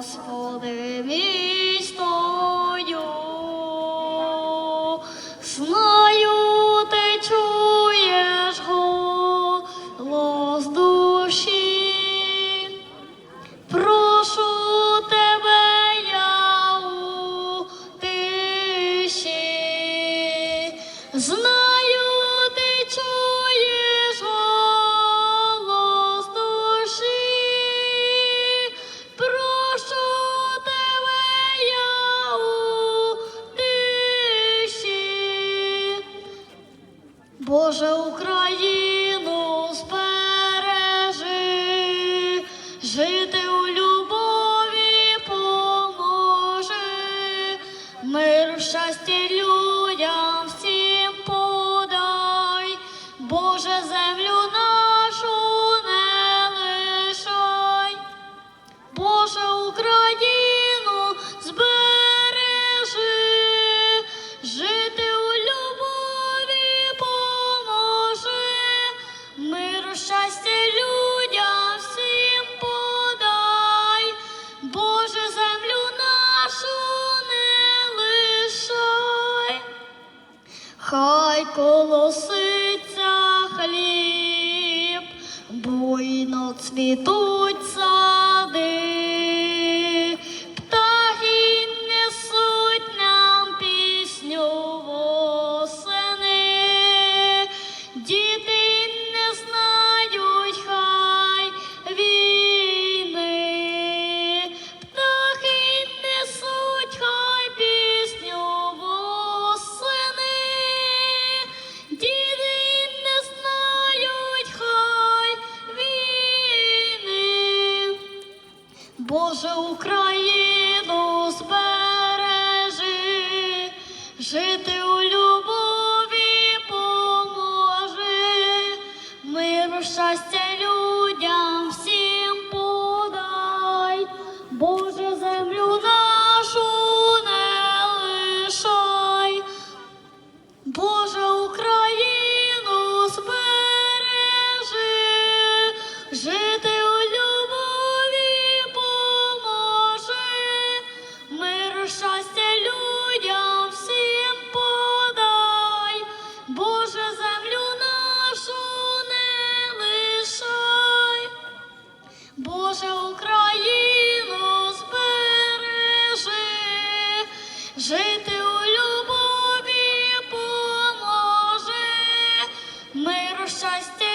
Господи містою, знаю, ти чуєш голос душі, прошу тебе, я у тиші. Знаю, Боже Україну збережи, жити у любові поможи, мир в щасті людям всім подай, Боже землю. хай колоситься хліб, буйно цвітуть. Боже Україну збережи, жити у людях. жити у любові поможе, миру щастя.